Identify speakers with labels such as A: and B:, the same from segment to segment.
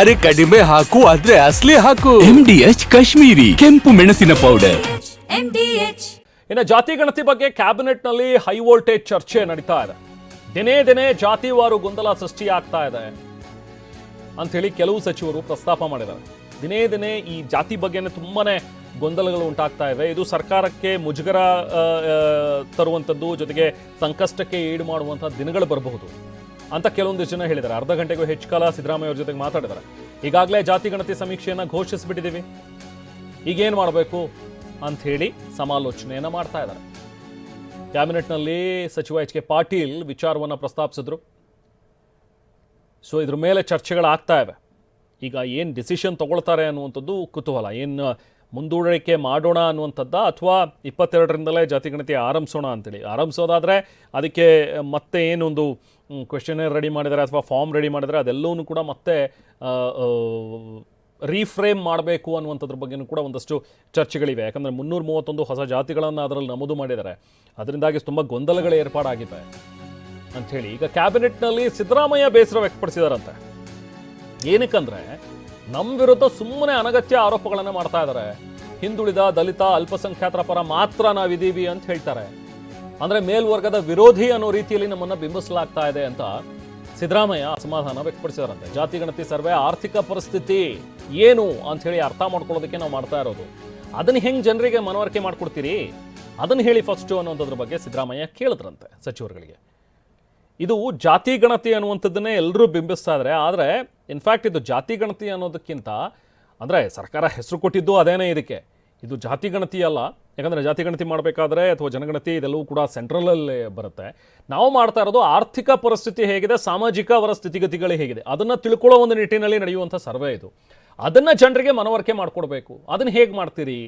A: ಅರೆ ಕಡಿಮೆ ಹಾಕು ಆದ್ರೆ ಅಸ್ಲಿ ಹಾಕು.
B: ಎಂ ಡಿ ಎಚ್ ಕಾಶ್ಮೀರಿ ಕೆಂಪು ಮೆಣಸಿನ ಪೌಡರ್
C: MDH
D: ಇನ್ನು ಜಾತಿ ಗಣತಿ ಬಗ್ಗೆ ಕ್ಯಾಬಿನೆಟ್ನಲ್ಲಿ ಹೈ ವೋಲ್ಟೇಜ್ ಚರ್ಚೆ ನಡೀತಾ ಇದೆ. ದಿನೇ ದಿನೇ ಜಾತಿವಾರು ಗೊಂದಲ ಸೃಷ್ಟಿಯಾಗ್ತಾ ಇದೆ ಅಂತ ಹೇಳಿ ಕೆಲವು ಸಚಿವರು ಪ್ರಸ್ತಾಪ ಮಾಡಿದ್ದಾರೆ. ದಿನೇ ದಿನೇ ಈ ಜಾತಿ ಬಗ್ಗೆನೇ ತುಂಬಾನೇ ಗೊಂದಲಗಳು ಉಂಟಾಗ್ತಾ ಇವೆ. ಇದು ಸರ್ಕಾರಕ್ಕೆ ಮುಜುಗರ ತರುವಂಥದ್ದು ಜೊತೆಗೆ ಸಂಕಷ್ಟಕ್ಕೆ ಈಡು ಮಾಡುವಂಥ ದಿನಗಳು ಬರಬಹುದು. ಅಂತ ಕೆಲವೊಂದು ಜನ ಹೇಳಿದ್ದಾರೆ. ಅರ್ಧ ಗಂಟೆಗೂ ಹೆಚ್ಚು ಕಾಲ ಸಿದ್ದರಾಮಯ್ಯ ಅವ್ರ ಜೊತೆಗೆ ಮಾತಾಡಿದ್ದಾರೆ. ಈಗಾಗಲೇ ಜಾತಿ ಗಣತಿ ಸಮೀಕ್ಷೆಯನ್ನು ಘೋಷಿಸಿಬಿಟ್ಟಿದ್ದೀವಿ. ಈಗೇನು ಮಾಡಬೇಕು ಅಂತ ಹೇಳಿ ಸಮಾಲೋಚನೆಯನ್ನು ಮಾಡ್ತಾ ಇದ್ದಾರೆ. ಕ್ಯಾಬಿನೆಟ್ನಲ್ಲಿ ಸಚಿವ ಎಚ್ ಕೆ ಪಾಟೀಲ್ ವಿಚಾರವನ್ನು ಪ್ರಸ್ತಾಪಿಸಿದ್ರು. ಸೊ, ಇದ್ರ ಮೇಲೆ ಚರ್ಚೆಗಳಾಗ್ತಾ ಇವೆ. ಈಗ ಏನು ಡಿಸಿಷನ್ ತಗೊಳ್ತಾರೆ ಅನ್ನುವಂಥದ್ದು ಕುತೂಹಲ. ಏನು ಮುಂದೂಡಿಕೆ ಮಾಡೋಣ ಅನ್ನುವಂಥದ್ದ ಅಥವಾ ಇಪ್ಪತ್ತೆರಡರಿಂದಲೇ ಜಾತಿಗಣತಿ ಆರಂಭಿಸೋಣ ಅಂತೇಳಿ. ಆರಂಭಿಸೋದಾದರೆ ಅದಕ್ಕೆ ಮತ್ತೆ ಏನೊಂದು ಕ್ವೆಶನ್ ರೆಡಿ ಮಾಡಿದರೆ ಅಥವಾ ಫಾರ್ಮ್ ರೆಡಿ ಮಾಡಿದರೆ ಅದೆಲ್ಲವೂ ಕೂಡ ಮತ್ತೆ ರೀಫ್ರೇಮ್ ಮಾಡಬೇಕು ಅನ್ನುವಂಥದ್ರ ಬಗ್ಗೆಯೂ ಕೂಡ ಒಂದಷ್ಟು ಚರ್ಚೆಗಳಿವೆ. ಯಾಕಂದರೆ ಮುನ್ನೂರ ಮೂವತ್ತೊಂದು ಹೊಸ ಜಾತಿಗಳನ್ನು ಅದರಲ್ಲಿ ನಮೂದು ಮಾಡಿದ್ದಾರೆ. ಅದರಿಂದಾಗಿ ತುಂಬ ಗೊಂದಲಗಳು ಏರ್ಪಾಡಾಗಿದೆ ಅಂಥೇಳಿ. ಈಗ ಕ್ಯಾಬಿನೆಟ್ನಲ್ಲಿ ಸಿದ್ದರಾಮಯ್ಯ ಬೇಸರ ವ್ಯಕ್ತಪಡಿಸಿದಾರಂತೆ. ಏನಕ್ಕಂದರೆ ನಮ್ಮ ವಿರುದ್ಧ ಸುಮ್ಮನೆ ಅನಗತ್ಯ ಆರೋಪಗಳನ್ನು ಮಾಡ್ತಾ ಇದ್ದಾರೆ ಹಿಂದುಳಿದ ದಲಿತ ಅಲ್ಪಸಂಖ್ಯಾತರ ಪರ ಮಾತ್ರ ನಾವಿದ್ದೀವಿ ಅಂತ ಹೇಳ್ತಾರೆ. ಅಂದ್ರೆ ಮೇಲ್ವರ್ಗದ ವಿರೋಧಿ ಅನ್ನೋ ರೀತಿಯಲ್ಲಿ ನಮ್ಮನ್ನ ಬಿಂಬಿಸಲಾಗ್ತಾ ಇದೆ ಅಂತ ಸಿದ್ದರಾಮಯ್ಯ ಅಸಮಾಧಾನ ವ್ಯಕ್ತಪಡಿಸಿದಾರಂತೆ. ಜಾತಿ ಗಣತಿ ಸರ್ವೆ, ಆರ್ಥಿಕ ಪರಿಸ್ಥಿತಿ ಏನು ಅಂತ ಹೇಳಿ ಅರ್ಥ ಮಾಡ್ಕೊಳ್ಳೋದಕ್ಕೆ ನಾವು ಮಾಡ್ತಾ ಇರೋದು. ಅದನ್ನ ಹೆಂಗೆ ಜನರಿಗೆ ಮನವರಿಕೆ ಮಾಡ್ಕೊಡ್ತೀರಿ? ಅದನ್ನ ಹೇಳಿ ಫಸ್ಟು ಅನ್ನೋದ್ರ ಬಗ್ಗೆ ಸಿದ್ದರಾಮಯ್ಯ ಕೇಳಿದ್ರಂತೆ ಸಚಿವರುಗಳಿಗೆ. ಇದು ಜಾತಿ ಗಣತಿ ಅನ್ನುವಂಥದ್ದನ್ನೇ ಎಲ್ಲರೂ ಬಿಂಬಿಸ್ತಾ ಇದ್ದಾರೆ ಆದರೆ ಇನ್ಫ್ಯಾಕ್ಟ್ ಇದು ಜಾತಿ ಗಣತಿ ಅನ್ನೋದಕ್ಕಿಂತ, ಅಂದರೆ ಸರ್ಕಾರ ಹೆಸರು ಕೊಟ್ಟಿದ್ದು ಅದೇನೇ ಇದಕ್ಕೆ. ಇದು ಜಾತಿ ಗಣತಿ ಅಲ್ಲ. ಯಾಕಂದರೆ ಜಾತಿ ಗಣತಿ ಮಾಡಬೇಕಾದ್ರೆ ಅಥವಾ ಜನಗಣತಿ ಇದೆಲ್ಲವೂ ಕೂಡ ಸೆಂಟ್ರಲಲ್ಲಿ ಬರುತ್ತೆ. ನಾವು ಮಾಡ್ತಾ ಇರೋದು ಆರ್ಥಿಕ ಪರಿಸ್ಥಿತಿ ಹೇಗಿದೆ, ಸಾಮಾಜಿಕ ಅವರ ಸ್ಥಿತಿಗತಿಗಳು ಹೇಗಿದೆ, ಅದನ್ನು ತಿಳ್ಕೊಳ್ಳೋ ಒಂದು ನಿಟ್ಟಿನಲ್ಲಿ ನಡೆಯುವಂಥ ಸರ್ವೆ ಇದು. ಅದನ್ನು ಜನರಿಗೆ ಮನವರಿಕೆ ಮಾಡಿಕೊಡ್ಬೇಕು. ಅದನ್ನು ಹೇಗೆ ಮಾಡ್ತೀರಿ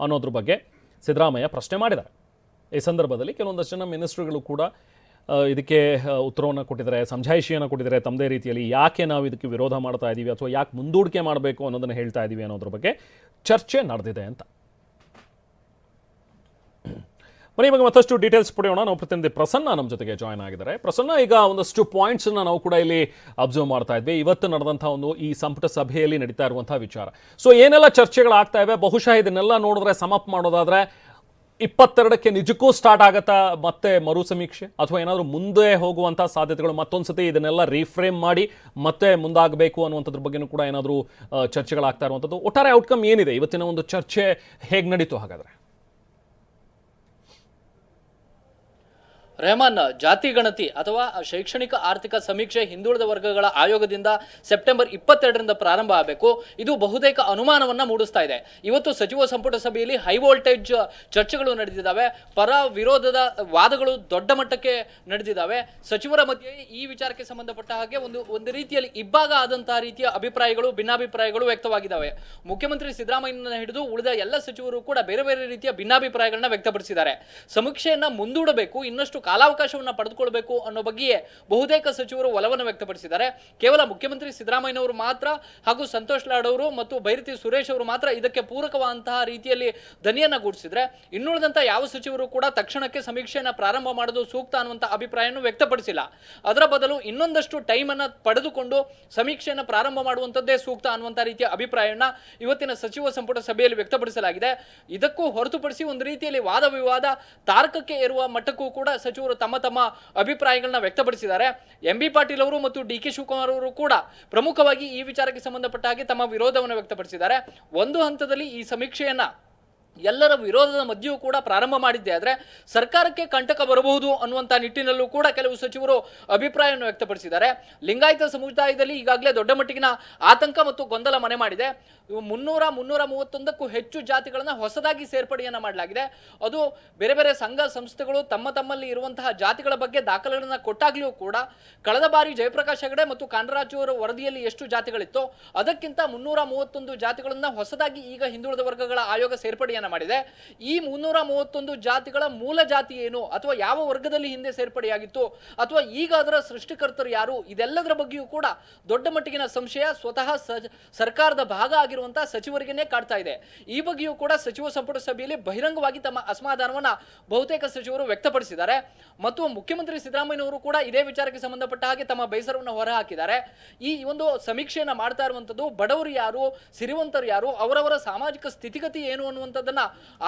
D: ಅನ್ನೋದ್ರ ಬಗ್ಗೆ ಸಿದ್ದರಾಮಯ್ಯ ಪ್ರಶ್ನೆ ಮಾಡಿದ್ದಾರೆ. ಈ ಸಂದರ್ಭದಲ್ಲಿ ಕೆಲವೊಂದಷ್ಟು ಜನ ಮಿನಿಸ್ಟ್ರುಗಳು ಕೂಡ ಇದಕ್ಕೆ ಉತ್ತರವನ್ನು ಕೊಟ್ಟಿದ್ದಾರೆ, ಸಮಜಾಯಿಷಿಯನ್ನು ಕೊಟ್ಟಿದ್ದಾರೆ ತಮ್ಮದೇ ರೀತಿಯಲ್ಲಿ. ಯಾಕೆ ನಾವು ಇದಕ್ಕೆ ವಿರೋಧ ಮಾಡ್ತಾ ಇದ್ದೀವಿ ಅಥವಾ ಯಾಕೆ ಮುಂದೂಡಿಕೆ ಮಾಡಬೇಕು ಅನ್ನೋದನ್ನು ಹೇಳ್ತಾ ಇದ್ದೀವಿ ಅನ್ನೋದ್ರ ಬಗ್ಗೆ ಚರ್ಚೆ ನಡೆದಿದೆ ಅಂತ. ಬನ್ನಿ ಇವಾಗ ಮತ್ತಷ್ಟು ಡೀಟೇಲ್ಸ್ ಪಡೆಯೋಣ. ನಾವು ಪ್ರತಿನಿಧಿ ಪ್ರಸನ್ನ ನಮ್ಮ ಜೊತೆಗೆ ಜಾಯ್ನ್ ಆಗಿದ್ದಾರೆ. ಪ್ರಸನ್ನ, ಈಗ ಒಂದಷ್ಟು ಪಾಯಿಂಟ್ಸ್ ನಾವು ಕೂಡ ಇಲ್ಲಿ ಅಬ್ಸರ್ವ್ ಮಾಡ್ತಾ ಇದ್ವಿ. ಇವತ್ತು ನಡೆದಂಥ ಒಂದು ಈ ಸಂಪುಟ ಸಭೆಯಲ್ಲಿ ನಡೀತಾ ಇರುವಂಥ ವಿಚಾರ. ಸೊ ಏನೆಲ್ಲ ಚರ್ಚೆಗಳಾಗ್ತಾ ಇವೆ? ಬಹುಶಃ ಇದನ್ನೆಲ್ಲ ನೋಡಿದ್ರೆ ಸಮಪ್ ಮಾಡೋದಾದ್ರೆ, ಇಪ್ಪತ್ತೆರಡಕ್ಕೆ ನಿಜಕ್ಕೂ ಸ್ಟಾರ್ಟ್ ಆಗತ್ತಾ? ಮತ್ತೆ ಮರು ಸಮೀಕ್ಷೆ ಅಥವಾ ಏನಾದರೂ ಮುಂದೆ ಹೋಗುವಂಥ ಸಾಧ್ಯತೆಗಳು? ಮತ್ತೊಂದ್ಸತಿ ಇದನ್ನೆಲ್ಲ ರೀಫ್ರೇಮ್ ಮಾಡಿ, ಮತ್ತೆ ಮುಂದಾಗಬೇಕು ಅನ್ನುವಂಥದ್ರ ಬಗ್ಗೆನೂ ಕೂಡ ಏನಾದರೂ ಚರ್ಚೆಗಳಾಗ್ತಾ ಇರುವಂಥದ್ದು. ಒಟ್ಟಾರೆ ಔಟ್ಕಮ್ ಏನಿದೆ? ಇವತ್ತಿನ ಒಂದು ಚರ್ಚೆ ಹೇಗೆ ನಡೀತು ಹಾಗಾದ್ರೆ?
E: ರೆಹಮಾನ್ ಜಾತಿ ಗಣತಿ ಅಥವಾ ಶೈಕ್ಷಣಿಕ ಆರ್ಥಿಕ ಸಮೀಕ್ಷೆ ಹಿಂದುಳಿದ ವರ್ಗಗಳ ಆಯೋಗದಿಂದ ಸೆಪ್ಟೆಂಬರ್ ಇಪ್ಪತ್ತೆರಡರಿಂದ ಪ್ರಾರಂಭ ಆಗಬೇಕು. ಇದು ಬಹುತೇಕ ಅನುಮಾನವನ್ನು ಮೂಡಿಸ್ತಾ ಇದೆ. ಇವತ್ತು ಸಚಿವ ಸಂಪುಟ ಸಭೆಯಲ್ಲಿ ಹೈ ವೋಲ್ಟೇಜ್ ಚರ್ಚೆಗಳು ನಡೆದಿದ್ದಾವೆ. ಪರ ವಿರೋಧದ ವಾದಗಳು ದೊಡ್ಡ ಮಟ್ಟಕ್ಕೆ ನಡೆದಿದ್ದಾವೆ. ಸಚಿವರ ಮಧ್ಯೆ ಈ ವಿಚಾರಕ್ಕೆ ಸಂಬಂಧಪಟ್ಟ ಹಾಗೆ ಒಂದು ಒಂದು ರೀತಿಯಲ್ಲಿ ಇಬ್ಬಾಗ ಆದಂತಹ ರೀತಿಯ ಅಭಿಪ್ರಾಯಗಳು, ಭಿನ್ನಾಭಿಪ್ರಾಯಗಳು ವ್ಯಕ್ತವಾಗಿದ್ದಾವೆ. ಮುಖ್ಯಮಂತ್ರಿ ಸಿದ್ದರಾಮಯ್ಯನ ಹಿಡಿದು ಉಳಿದ ಎಲ್ಲ ಸಚಿವರು ಕೂಡ ಬೇರೆ ಬೇರೆ ರೀತಿಯ ಭಿನ್ನಾಭಿಪ್ರಾಯಗಳನ್ನ ವ್ಯಕ್ತಪಡಿಸಿದ್ದಾರೆ. ಸಮೀಕ್ಷೆಯನ್ನ ಮುಂದೂಡಬೇಕು. ಇನ್ನಷ್ಟು ಕಾಲಾವಕಾಶವನ್ನ ಪಡೆದುಕೊಳ್ಬೇಕು ಅನ್ನೋ ಬಗ್ಗೆಯೇ ಬಹುತೇಕ ಸಚಿವರು ಒಲವನ್ನು ವ್ಯಕ್ತಪಡಿಸಿದ್ದಾರೆ. ಕೇವಲ ಮುಖ್ಯಮಂತ್ರಿ ಸಿದ್ದರಾಮಯ್ಯನವರು ಮಾತ್ರ ಹಾಗೂ ಸಂತೋಷ್ ಲಾಡ್ ಅವರು ಮತ್ತು ಬೈರತಿ ಸುರೇಶ್ ಅವರು ಮಾತ್ರ ಇದಕ್ಕೆ ಪೂರಕವಾದಂತಹ ರೀತಿಯಲ್ಲಿ ದನಿಯನ್ನ ಗೂಡಿಸಿದ್ರೆ, ಇನ್ನುಳಿದಂತ ಯಾವ ಸಚಿವರು ಕೂಡ ತಕ್ಷಣಕ್ಕೆ ಸಮೀಕ್ಷೆಯನ್ನು ಪ್ರಾರಂಭ ಮಾಡೋದು ಸೂಕ್ತ ಅನ್ನುವಂಥ ಅಭಿಪ್ರಾಯವನ್ನು ವ್ಯಕ್ತಪಡಿಸಿಲ್ಲ. ಅದರ ಬದಲು ಇನ್ನೊಂದಷ್ಟು ಟೈಮ್ ಪಡೆದುಕೊಂಡು ಸಮೀಕ್ಷೆಯನ್ನು ಪ್ರಾರಂಭ ಮಾಡುವಂಥದ್ದೇ ಸೂಕ್ತ ಅನ್ನುವಂಥ ರೀತಿಯ ಅಭಿಪ್ರಾಯವನ್ನು ಇವತ್ತಿನ ಸಚಿವ ಸಂಪುಟ ಸಭೆಯಲ್ಲಿ ವ್ಯಕ್ತಪಡಿಸಲಾಗಿದೆ. ಇದಕ್ಕೂ ಹೊರತುಪಡಿಸಿ ಒಂದು ರೀತಿಯಲ್ಲಿ ವಾದ ವಿವಾದ ತಾರ್ಕಕ್ಕೆ ಇರುವ ಮಟ್ಟಕ್ಕೂ ಕೂಡ ಸಚಿವರು ತಮ್ಮ ತಮ್ಮ ಅಭಿಪ್ರಾಯಗಳನ್ನ ವ್ಯಕ್ತಪಡಿಸಿದ್ದಾರೆ. ಎಂ ಬಿ ಪಾಟೀಲ್ ಅವರು ಮತ್ತು ಡಿ ಕೆ ಶಿವಕುಮಾರ್ ಅವರು ಕೂಡ ಪ್ರಮುಖವಾಗಿ ಈ ವಿಚಾರಕ್ಕೆ ಸಂಬಂಧಪಟ್ಟ ಹಾಗೆ ತಮ್ಮ ವಿರೋಧವನ್ನು ವ್ಯಕ್ತಪಡಿಸಿದ್ದಾರೆ. ಒಂದು ಹಂತದಲ್ಲಿ ಈ ಸಮೀಕ್ಷೆಯನ್ನ ಎಲ್ಲರ ವಿರೋಧದ ಮಧ್ಯೆಯೂ ಕೂಡ ಪ್ರಾರಂಭ ಮಾಡಿದ್ದೆ. ಆದರೆ ಸರ್ಕಾರಕ್ಕೆ ಕಂಟಕ ಬರಬಹುದು ಅನ್ನುವಂಥ ನಿಟ್ಟಿನಲ್ಲೂ ಕೂಡ ಕೆಲವು ಸಚಿವರು ಅಭಿಪ್ರಾಯವನ್ನು ವ್ಯಕ್ತಪಡಿಸಿದ್ದಾರೆ. ಲಿಂಗಾಯತ ಸಮುದಾಯದಲ್ಲಿ ಈಗಾಗಲೇ ದೊಡ್ಡ ಮಟ್ಟಿಗಿನ ಆತಂಕ ಮತ್ತು ಗೊಂದಲ ಮನೆ ಮಾಡಿದೆ. ಮುನ್ನೂರ ಮುನ್ನೂರ ಮೂವತ್ತೊಂದಕ್ಕೂ ಹೆಚ್ಚು ಜಾತಿಗಳನ್ನು ಹೊಸದಾಗಿ ಸೇರ್ಪಡೆಯನ್ನು ಮಾಡಲಾಗಿದೆ. ಅದು ಬೇರೆ ಬೇರೆ ಸಂಘ ಸಂಸ್ಥೆಗಳು ತಮ್ಮ ತಮ್ಮಲ್ಲಿ ಇರುವಂತಹ ಜಾತಿಗಳ ಬಗ್ಗೆ ದಾಖಲೆಗಳನ್ನು ಕೊಟ್ಟಾಗಲೂ ಕೂಡ ಕಳೆದ ಬಾರಿ ಜಯಪ್ರಕಾಶ್ ಹೆಗಡೆ ಮತ್ತು ಕಾಂಡರಾಜು ಅವರ ವರದಿಯಲ್ಲಿ ಎಷ್ಟು ಜಾತಿಗಳಿತ್ತು ಅದಕ್ಕಿಂತ ಮುನ್ನೂರ ಮೂವತ್ತೊಂದು ಜಾತಿಗಳನ್ನ ಹೊಸದಾಗಿ ಈಗ ಹಿಂದುಳಿದ ವರ್ಗಗಳ ಆಯೋಗ ಸೇರ್ಪಡೆಯನ್ನ ಸಮೀಕ್ಷೆಯನ್ನು ಮಾಡಿದೆ. ಈ ಮುನ್ನೂರ ಮೂವತ್ತೊಂದು ಜಾತಿಗಳ ಮೂಲ ಜಾತಿ ಏನು ಅಥವಾ ಯಾವ ವರ್ಗದಲ್ಲಿ ಹಿಂದೆ ಸೇರ್ಪಡೆಯಾಗಿತ್ತು ಅಥವಾ ಈಗ ಅದರ ಸೃಷ್ಟಿಕರ್ತರು ಯಾರು, ಇದೆಲ್ಲದರ ಬಗ್ಗೆಯೂ ಕೂಡ ದೊಡ್ಡ ಮಟ್ಟಿಗಿನ ಸಂಶಯ ಸ್ವತಃ ಸರ್ಕಾರದ ಭಾಗ ಆಗಿರುವಂತಹ ಸಚಿವರಿಗೇನೆ ಕಾಡ್ತಾ ಇದೆ. ಈ ಬಗ್ಗೆಯೂ ಕೂಡ ಸಚಿವ ಸಂಪುಟ ಸಭೆಯಲ್ಲಿ ಬಹಿರಂಗವಾಗಿ ತಮ್ಮ ಅಸಮಾಧಾನವನ್ನ ಬಹುತೇಕ ಸಚಿವರು ವ್ಯಕ್ತಪಡಿಸಿದ್ದಾರೆ. ಮತ್ತು ಮುಖ್ಯಮಂತ್ರಿ ಸಿದ್ದರಾಮಯ್ಯನವರು ಕೂಡ ಇದೇ ವಿಚಾರಕ್ಕೆ ಸಂಬಂಧಪಟ್ಟ ಹಾಗೆ ತಮ್ಮ ಬೇಸರವನ್ನು ಹೊರಹಾಕಿದ್ದಾರೆ. ಈ ಒಂದು ಸಮೀಕ್ಷೆಯನ್ನ ಮಾಡ್ತಾ ಇರುವಂತದ್ದು ಬಡವರು ಯಾರು, ಸಿರಿವಂತರು ಯಾರು, ಅವರವರ ಸಾಮಾಜಿಕ ಸ್ಥಿತಿಗತಿ ಏನು ಅನ್ನುವಂಥದ್ದನ್ನ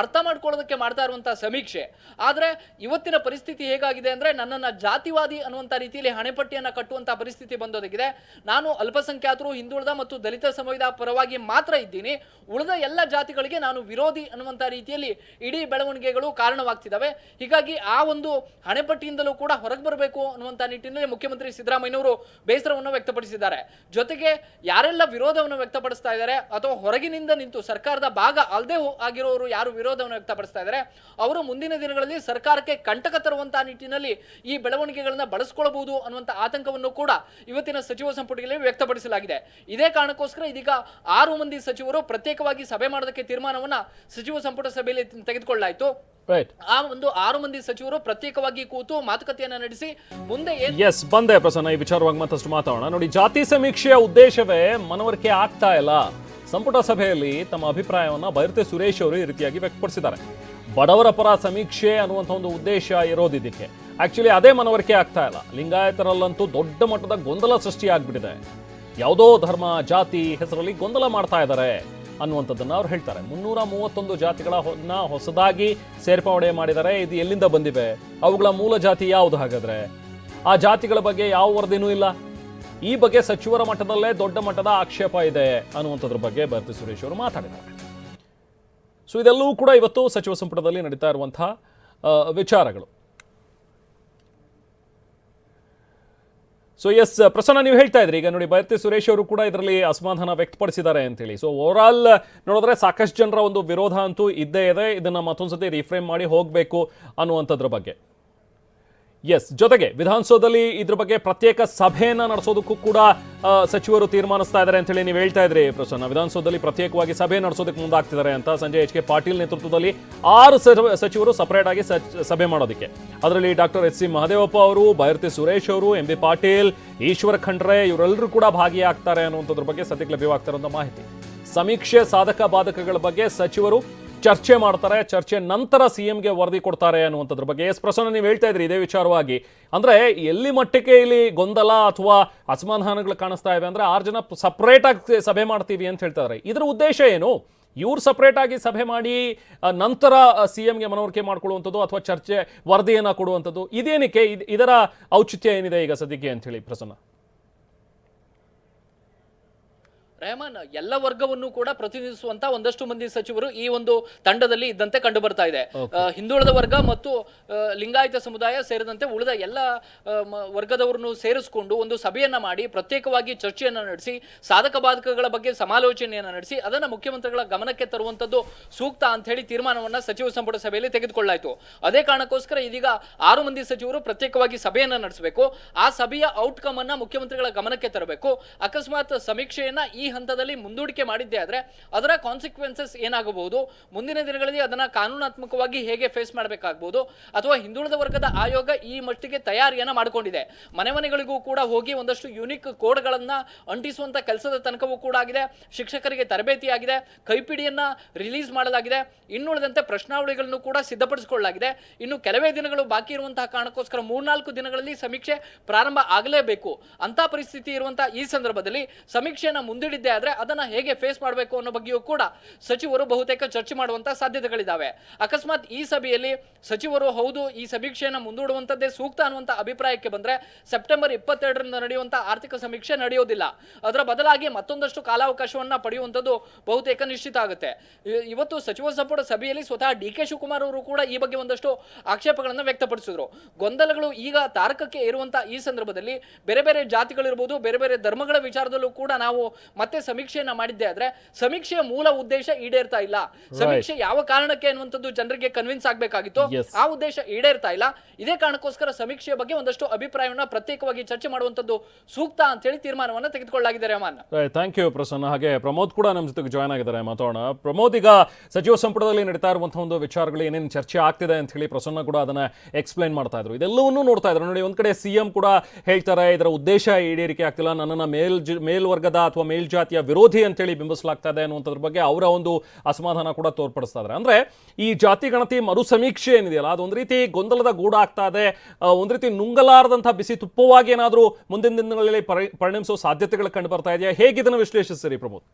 E: ಅರ್ಥ ಮಾಡ್ಕೊಳ್ಳೋದಕ್ಕೆ ಮಾಡ್ತಾ ಇರುವಂತಹ ಸಮೀಕ್ಷೆ. ಆದ್ರೆ ಇವತ್ತಿನ ಪರಿಸ್ಥಿತಿ ಹೇಗಾಗಿದೆ ಅಂದ್ರೆ ನನ್ನನ್ನ ಜಾತಿವಾದಿ ಅನ್ನುವಂತ ರೀತಿಯಲ್ಲಿ ಹಣೆಪಟ್ಟಿಯನ್ನು ಕಟ್ಟುವಂತ ಪರಿಸ್ಥಿತಿ ಬಂದೋದಾಗಿದೆ. ನಾನು ಅಲ್ಪಸಂಖ್ಯಾತರು, ಹಿಂದುಳಿದ ಮತ್ತು ದಲಿತ ಸಮುದಾಯದ ಪರವಾಗಿ ಮಾತ್ರ ಇದ್ದೀನಿ. ಉಳಿದ ಎಲ್ಲ ಜಾತಿಗಳಿಗೆ ನಾನು ವಿರೋಧಿ ಅನ್ನುವಂತ ರೀತಿಯಲ್ಲಿ ಇಡೀ ಬೆಳವಣಿಗೆಗಳು ಕಾರಣವಾಗ್ತಿದ್ದಾವೆ. ಹೀಗಾಗಿ ಆ ಒಂದು ಹಣೆಪಟ್ಟಿಯಿಂದಲೂ ಕೂಡ ಹೊರಗೆ ಬರಬೇಕು ಅನ್ನುವಂತ ನಿಟ್ಟಿನಲ್ಲಿ ಮುಖ್ಯಮಂತ್ರಿ ಸಿದ್ದರಾಮಯ್ಯನವರು ಬೇಸರವನ್ನು ವ್ಯಕ್ತಪಡಿಸಿದ್ದಾರೆ. ಜೊತೆಗೆ ಯಾರೆಲ್ಲ ವಿರೋಧವನ್ನು ವ್ಯಕ್ತಪಡಿಸ್ತಾ ಇದ್ದಾರೆ ಅಥವಾ ಹೊರಗಿನಿಂದ ನಿಂತು ಸರ್ಕಾರದ ಭಾಗ ಅಲ್ಲದೆ ಆಗಿರೋರು ಯಾರು ವಿರೋಧವನ್ನು ವ್ಯಕ್ತಪಡಿಸ್ತಾ ಇದ್ದಾರೆ ಅವರು ಮುಂದಿನ ದಿನಗಳಲ್ಲಿ ಸರ್ಕಾರಕ್ಕೆ ಕಂಟಕ ತರುವಂತಹ ನಿಟ್ಟಿನಲ್ಲಿ ಈ ಬೆಳವಣಿಗೆಗಳನ್ನ ಬಳಸ್ಕೊಳ್ಳಬಹುದು ಅನ್ನುವಂಥ ಆತಂಕವನ್ನು ಕೂಡ ಇವತ್ತಿನ ಸಚಿವ ಸಂಪುಟದಲ್ಲಿ ವ್ಯಕ್ತಪಡಿಸಲಾಗಿದೆ. ಇದೇ ಕಾರಣಕ್ಕೋಸ್ಕರ ಇದೀಗ ಆರು ಮಂದಿ ಸಚಿವರು ಪ್ರತ್ಯೇಕವಾಗಿ ಸಭೆ ಮಾಡೋದಕ್ಕೆ ತೀರ್ಮಾನವನ್ನ ಸಚಿವ ಸಂಪುಟ ಸಭೆಯಲ್ಲಿ ತೆಗೆದುಕೊಳ್ಳಲಾಯಿತು.
D: ರೈಟ್
E: ಆ ಒಂದು ಆರು ಮಂದಿ ಸಚಿವರು ಪ್ರತ್ಯೇಕವಾಗಿ ಕೂತು ಮಾತುಕತೆಯನ್ನ ನಡೆಸಿ ಮುಂದೆ
D: ಎಸ್ ಬಂದೆ ಪ್ರಸನ್ನ ಈ ವಿಚಾರವಾಗಿ ಮತ್ತಷ್ಟು ಮಾತಾಡೋಣ. ನೋಡಿ ಜಾತಿ ಸಮೀಕ್ಷೆಯ ಉದ್ದೇಶವೇ ಮನವರಿಕೆ ಆಗ್ತಾ ಇಲ್ಲ. ಸಂಪುಟ ಸಭೆಯಲ್ಲಿ ತಮ್ಮ ಅಭಿಪ್ರಾಯವನ್ನು ಬೈರತೆ ಸುರೇಶ್ ಅವರು ಈ ರೀತಿಯಾಗಿ ವ್ಯಕ್ತಪಡಿಸಿದ್ದಾರೆ. ಬಡವರ ಪರ ಸಮೀಕ್ಷೆ ಅನ್ನುವಂಥ ಒಂದು ಉದ್ದೇಶ ಇರೋದು ಆ್ಯಕ್ಚುಲಿ ಅದೇ ಮನವರಿಕೆ ಆಗ್ತಾ ಇಲ್ಲ. ಲಿಂಗಾಯತರಲ್ಲಂತೂ ದೊಡ್ಡ ಮಟ್ಟದ ಗೊಂದಲ ಸೃಷ್ಟಿಯಾಗ್ಬಿಟ್ಟಿದೆ. ಯಾವುದೋ ಧರ್ಮ, ಜಾತಿ ಹೆಸರಲ್ಲಿ ಗೊಂದಲ ಮಾಡ್ತಾ ಇದ್ದಾರೆ ಅನ್ನುವಂಥದ್ದನ್ನು ಅವ್ರು ಹೇಳ್ತಾರೆ. ಮುನ್ನೂರ ಮೂವತ್ತೊಂದು ಜಾತಿಗಳ ಹೊನ್ನ ಹೊಸದಾಗಿ ಸೇರ್ಪಡೆ ಮಾಡಿದ್ದಾರೆ ಇದು ಎಲ್ಲಿಂದ ಬಂದಿವೆ? ಅವುಗಳ ಮೂಲ ಜಾತಿ ಯಾವುದು ಹಾಗಾದ್ರೆ? ಆ ಜಾತಿಗಳ ಬಗ್ಗೆ ಯಾವ ವರದಿನೂ ಇಲ್ಲ. ಈ ಬಗ್ಗೆ ಸಚಿವರ ಮಟ್ಟದಲ್ಲೇ ದೊಡ್ಡ ಮಟ್ಟದ ಆಕ್ಷೇಪ ಇದೆ ಅನ್ನುವಂಥದ್ರ ಬಗ್ಗೆ ಭರ್ತಿ ಸುರೇಶ್ ಅವರು ಮಾತಾಡಿದ್ದಾರೆ. ಸೊ ಇದೆಲ್ಲವೂ ಕೂಡ ಇವತ್ತು ಸಚಿವ ಸಂಪುಟದಲ್ಲಿ ನಡೀತಾ ಇರುವಂತಹ ವಿಚಾರಗಳು. ಸೊ ಎಸ್ ಪ್ರಸನ್ನ, ನೀವು ಹೇಳ್ತಾ ಇದ್ರಿ. ಈಗ ನೋಡಿ, ಭರ್ತಿ ಸುರೇಶ್ ಅವರು ಕೂಡ ಇದರಲ್ಲಿ ಅಸಮಾಧಾನ ವ್ಯಕ್ತಪಡಿಸಿದ್ದಾರೆ ಅಂತೇಳಿ. ಸೊ ಓವರ್ ಆಲ್ ನೋಡಿದ್ರೆ ಸಾಕಷ್ಟು ಜನರ ಒಂದು ವಿರೋಧ ಅಂತೂ ಇದ್ದೇ ಇದೆ. ಇದನ್ನ ಮತ್ತೊಂದ್ಸತಿ ರಿಫ್ರೇಮ್ ಮಾಡಿ ಹೋಗಬೇಕು ಅನ್ನುವಂಥದ್ರ ಬಗ್ಗೆ. ಎಸ್ ಜೊತೆಗೆ ವಿಧಾನಸೌಧದಲ್ಲಿ ಇದ್ರ ಬಗ್ಗೆ ಪ್ರತ್ಯೇಕ ಸಭೆಯನ್ನ ನಡೆಸೋದಕ್ಕೂ ಕೂಡ ಸಚಿವರು ತೀರ್ಮಾನಿಸ್ತಾ ಇದ್ದಾರೆ ಅಂತೇಳಿ ನೀವು ಹೇಳ್ತಾ ಇದ್ರಿ ಪ್ರಸನ್ನ. ವಿಧಾನಸೌಧದಲ್ಲಿ ಪ್ರತ್ಯೇಕವಾಗಿ ಸಭೆ ನಡೆಸೋದಕ್ಕೆ ಮುಂದಾಗ್ತಿದ್ದಾರೆ ಅಂತ ಸಂಜಯ್ ಎಚ್ ಕೆ ಪಾಟೀಲ್ ನೇತೃತ್ವದಲ್ಲಿ ಆರು ಸಚಿವ- ಸಚಿವರು ಸಪರೇಟ್ ಆಗಿ ಸಭೆ ಮಾಡೋದಕ್ಕೆ. ಅದರಲ್ಲಿ ಡಾಕ್ಟರ್ ಎಚ್ ಸಿ ಮಹದೇವಪ್ಪ ಅವರು ಬೈರತಿ ಸುರೇಶ್ ಅವರು, ಎಂ ಬಿ ಪಾಟೀಲ್, ಈಶ್ವರ್ ಖಂಡ್ರೆ ಇವರೆಲ್ಲರೂ ಕೂಡ ಭಾಗಿಯಾಗ್ತಾರೆ ಅನ್ನುವಂಥದ್ರ ಬಗ್ಗೆ ಸದ್ಯಕ್ಕೆ ಲಭ್ಯವಾಗ್ತಾ ಮಾಹಿತಿ. ಸಮೀಕ್ಷೆ ಸಾಧಕ ಬಾಧಕಗಳ ಬಗ್ಗೆ ಸಚಿವರು ಚರ್ಚೆ ಮಾಡ್ತಾರೆ, ಚರ್ಚೆ ನಂತರ ಸಿಎಂಗೆ ವರದಿ ಕೊಡ್ತಾರೆ ಅನ್ನುವಂಥದ್ರ ಬಗ್ಗೆ ಎಸ್ ಪ್ರಸನ್ನ ನೀವು ಹೇಳ್ತಾ ಇದ್ರಿ ಇದೇ ವಿಚಾರವಾಗಿ. ಅಂದ್ರೆ ಎಲ್ಲಿ ಮಟ್ಟಕ್ಕೆ ಇಲ್ಲಿ ಗೊಂದಲ ಅಥವಾ ಅಸಮಾಧಾನಗಳು ಕಾಣಿಸ್ತಾ ಇವೆ ಅಂದ್ರೆ ಆರು ಜನ ಸಪ್ರೇಟ್ ಆಗಿ ಸಭೆ ಮಾಡ್ತೀವಿ ಅಂತ ಹೇಳ್ತಾರೆ ಇದರ. ಉದ್ದೇಶ ಏನು? ಇವ್ರು ಸಪ್ರೇಟ್ ಆಗಿ ಸಭೆ ಮಾಡಿ ನಂತರ ಸಿ ಎಂಗೆ ಮನವರಿಕೆ ಮಾಡ್ಕೊಳ್ಳುವಂಥದ್ದು ಅಥವಾ ಚರ್ಚೆ ವರದಿಯನ್ನು ಕೊಡುವಂಥದ್ದು ಇದೇನಕ್ಕೆ ಇದ್- ಇದರ ಔಚಿತ್ಯ ಏನಿದೆ ಈಗ ಸದ್ಯಕ್ಕೆ ಅಂತ ಹೇಳಿ ಪ್ರಸನ್ನ?
E: ರೆಹಮಾನ್ ಎಲ್ಲ ವರ್ಗವನ್ನು ಕೂಡ ಪ್ರತಿನಿಧಿಸುವಂತ ಒಂದಷ್ಟು ಮಂದಿ ಸಚಿವರು ಈ ಒಂದು ತಂಡದಲ್ಲಿ ಇದ್ದಂತೆ ಕಂಡು ಬರ್ತಾ ಇದೆ ಹಿಂದುಳಿದ ವರ್ಗ ಮತ್ತು ಲಿಂಗಾಯತ ಸಮುದಾಯ ಸೇರಿದಂತೆ ಉಳಿದ ಎಲ್ಲ ವರ್ಗದವರನ್ನು ಸೇರಿಸಿಕೊಂಡು ಒಂದು ಸಭೆಯನ್ನ ಮಾಡಿ ಪ್ರತ್ಯೇಕವಾಗಿ ಚರ್ಚೆಯನ್ನ ನಡೆಸಿ ಸಾಧಕ ಬಾಧಕಗಳ ಬಗ್ಗೆ ಸಮಾಲೋಚನೆಯನ್ನ ನಡೆಸಿ ಅದನ್ನ ಮುಖ್ಯಮಂತ್ರಿಗಳ ಗಮನಕ್ಕೆ ತರುವಂತದ್ದು ಸೂಕ್ತ ಅಂತ ಹೇಳಿ ತೀರ್ಮಾನವನ್ನ ಸಚಿವ ಸಂಪುಟ ಸಭೆಯಲ್ಲಿ ತೆಗೆದುಕೊಳ್ಳಾಯಿತು. ಅದೇ ಕಾರಣಕ್ಕೋಸ್ಕರ ಇದೀಗ ಆರು ಮಂದಿ ಸಚಿವರು ಪ್ರತ್ಯೇಕವಾಗಿ ಸಭೆಯನ್ನ ನಡೆಸಬೇಕು. ಆ ಸಭೆಯ ಔಟ್ಕಮ್ ಅನ್ನ ಮುಖ್ಯಮಂತ್ರಿಗಳ ಗಮನಕ್ಕೆ ತರಬೇಕು. ಅಕಸ್ಮಾತ್ ಸಮೀಕ್ಷೆಯನ್ನ ಈ ಹಂತದಲ್ಲಿ ಮುಂದೂಡಿಕೆ ಮಾಡಿದ್ದೇ ಆದರೆ ಅದರ ಕಾನ್ಸಿಕ್ವೆನ್ಸಸ್ ಏನಾಗಬಹುದು? ಮುಂದಿನ ದಿನಗಳಲ್ಲಿ ಅದನ್ನ ಕಾನೂನಾತ್ಮಕವಾಗಿ ಹೇಗೆ ಫೇಸ್ ಮಾಡಬೇಕಾಗಬಹುದು ಅಥವಾ ಹಿಂದುಳಿದ ವರ್ಗದ ಆಯೋಗ ಈ ಮಟ್ಟಿಗೆ ತಯಾರಿಯನ್ನ ಮಾಡಿಕೊಂಡಿದೆ. ಮನೆ ಮನೆಗಳಿಗೂ ಕೂಡ ಹೋಗಿ ಒಂದಷ್ಟು ಯುನಿಕ್ ಕೋಡ್ಗಳನ್ನು ಅಂಟಿಸುವಂತ ಕೆಲಸದ ತನಕವೂ ಕೂಡ ಆಗಿದೆ. ಶಿಕ್ಷಕರಿಗೆ ತರಬೇತಿ ಆಗಿದೆ ಕೈಪಿಡಿಯನ್ನ ರಿಲೀಸ್ ಮಾಡಲಾಗಿದೆ. ಇನ್ನುಳಿದಂತೆ ಪ್ರಶ್ನಾವಳಿಗಳನ್ನು ಕೂಡ ಸಿದ್ಧಪಡಿಸಿಕೊಳ್ಳಲಾಗಿದೆ. ಇನ್ನು ಕೆಲವೇ ದಿನಗಳು ಬಾಕಿ ಇರುವಂತಹ ಕಾರಣಕ್ಕೋಸ್ಕರ ಮೂರ್ನಾಲ್ಕು ದಿನಗಳಲ್ಲಿ ಸಮೀಕ್ಷೆ ಪ್ರಾರಂಭ ಆಗಲೇಬೇಕು. ಅಂತ ಪರಿಸ್ಥಿತಿ ಇರುವಂತಹ ಈ ಸಂದರ್ಭದಲ್ಲಿ ಸಮೀಕ್ಷೆಯನ್ನ ಮುಂದಿಡಿದ್ದೇ ಆದ್ರೆ ಅದನ್ನ ಹೇಗೆ ಫೇಸ್ ಮಾಡಬೇಕು ಅನ್ನೋ ಬಗ್ಗೆಯೂ ಕೂಡ ಸಚಿವರು ಬಹುತೇಕ ಚರ್ಚೆ ಮಾಡುವಂತ ಸಾಧ್ಯತೆಗಳಿದ್ದಾವೆ ಅಕಸ್ಮಾತ್ ಈ ಸಭೆಯಲ್ಲಿ ಸಚಿವರು ಹೌದು, ಈ ಸಮೀಕ್ಷೆಯನ್ನ ಮುಂದೂಡುವಂತದ್ದೇ ಸೂಕ್ತ ಅನ್ನುವಂತ ಅಭಿಪ್ರಾಯಕ್ಕೆ ಬಂದ್ರೆ ಸೆಪ್ಟೆಂಬರ್ ಇಪ್ಪತ್ತೆರಡರಿಂದ ನಡೆಯುವಂತ ಆರ್ಥಿಕ ಸಮೀಕ್ಷೆ ನಡೆಯೋದಿಲ್ಲ. ಅದರ ಬದಲಾಗಿ ಮತ್ತೊಂದಷ್ಟು ಕಾಲಾವಕಾಶವನ್ನ ಪಡೆಯುವಂಥದ್ದು ಬಹುತೇಕ ನಿಶ್ಚಿತ ಆಗುತ್ತೆ. ಇವತ್ತು ಸಚಿವ ಸಂಪುಟ ಸಭೆಯಲ್ಲಿ ಸ್ವತಃ ಡಿ ಕೆ ಶಿವಕುಮಾರ್ ಅವರು ಕೂಡ ಈ ಬಗ್ಗೆ ಒಂದಷ್ಟು ಆಕ್ಷೇಪಗಳನ್ನು ವ್ಯಕ್ತಪಡಿಸಿದ್ರು. ಗೊಂದಲಗಳು ಈಗ ತಾರಕಕ್ಕೆ ಇರುವಂತಹ ಈ ಸಂದರ್ಭದಲ್ಲಿ ಬೇರೆ ಬೇರೆ ಜಾತಿಗಳಿರ್ಬೋದು, ಬೇರೆ ಬೇರೆ ಧರ್ಮಗಳ ವಿಚಾರದಲ್ಲೂ ಕೂಡ ನಾವು ಮತ್ತೆ ಸಮೀಕ್ಷೆಯನ್ನ ಮಾಡಿದ್ದೆ ಆದ್ರೆ ಸಮೀಕ್ಷೆಯ ಮೂಲ ಉದ್ದೇಶ ಈಡೇರ್ತಾ ಇಲ್ಲ. ಸಮೀಕ್ಷೆ ಯಾವ ಕಾರಣಕ್ಕೆ ಅನ್ನುವಂಥದ್ದು ಜನರಿಗೆ ಕನ್ವಿನ್ಸ್ ಆಗ್ಬೇಕಾಗಿತ್ತು. ಆ ಉದ್ದೇಶ ಈಡೇರ್ತಾ ಇಲ್ಲ. ಇದೇ ಕಾರಣಕ್ಕೋಸ್ಕರ ಸಮೀಕ್ಷೆಯ ಬಗ್ಗೆ ಒಂದಷ್ಟು ಅಭಿಪ್ರಾಯವನ್ನ ಪ್ರತ್ಯೇಕವಾಗಿ ಚರ್ಚೆ ಮಾಡುವಂತದ್ದು ಸೂಕ್ತ ಅಂತ ಹೇಳಿ ತೀರ್ಮಾನವನ್ನ ತೆಗೆದುಕೊಳ್ಳಲಾಗಿದೆ ರೆಹಮಾನ್.
D: Thank you Prasanna. ಹಾಗೆ ಪ್ರಮೋದ್ ಕೂಡ ನಮ್ಮ ಜೊತೆಗೆ ಜಾಯ್ನ್ ಆಗಿದ್ದಾರೆ. ಮಾತಾಡೋಣ. ಪ್ರಮೋದ್ ಈಗ ಸಚಿವ ಸಂಪುಟದಲ್ಲಿ ನಡೀತಾ ಇರುವಂತಹ ಒಂದು ವಿಚಾರಗಳು ಏನೇನು ಚರ್ಚೆ ಆಗ್ತಿದೆ ಅಂತ ಹೇಳಿ ಪ್ರಸನ್ನ ಕೂಡ ಅದನ್ನ ಎಕ್ಸ್ಪ್ಲೈನ್ ಮಾಡ್ತಾ ಇದ್ರು. ಇದೆಲ್ಲವನ್ನೂ ನೋಡ್ತಾ ಇದ್ರು. ನೋಡಿ ಒಂದ್ ಕಡೆ ಸಿಎಂ ಕೂಡ ಹೇಳ್ತಾರೆ ಇದರ ಉದ್ದೇಶ ಈಡೇರಿಕೆ ಆಗ್ತಿಲ್ಲ. ನನ್ನನ್ನ ಮೇಲ್ ಮೇಲ್ವರ್ಗದ ಅಥವಾ ಮೇಲ್ಜಾತಿಯ ವಿರೋಧಿ ಅಂತೇಳಿ ಬಿಂಬಿಸಲಾಗ್ತಾ ಇದೆ ಅನ್ನುವಂಥದ್ರ ಬಗ್ಗೆ ಅವರ ಒಂದು ಅಸಮಾಧಾನ ಕೂಡ ತೋರ್ಪಡಿಸ್ತಾ ಇದ್ದಾರೆ ಅಂದ್ರೆ ಈ ಜಾತಿ ಗಣತಿ ಮರುಸಮೀಕ್ಷೆ ಏನಿದೆಯಲ್ಲ, ಅದು ಒಂದು ರೀತಿ ಗೊಂದಲದ ಗೂಡಾಗ್ತಾ ಇದೆ. ಒಂದು ರೀತಿ ನುಂಗಲಾರದಂಥ ಬಿಸಿ ತುಪ್ಪವಾಗಿ ಏನಾದರೂ ಮುಂದಿನ ದಿನಗಳಲ್ಲಿ ಪರಿ, ಪರಿಣಮಿಸುವ ಸಾಧ್ಯತೆಗಳು ಕಂಡು ಬರ್ತಾ ಇದೆಯಾ? ಹೇಗೆ ಇದನ್ನು ವಿಶ್ಲೇಷಿಸ್ತೀರಿ ಪ್ರಮೋದ್?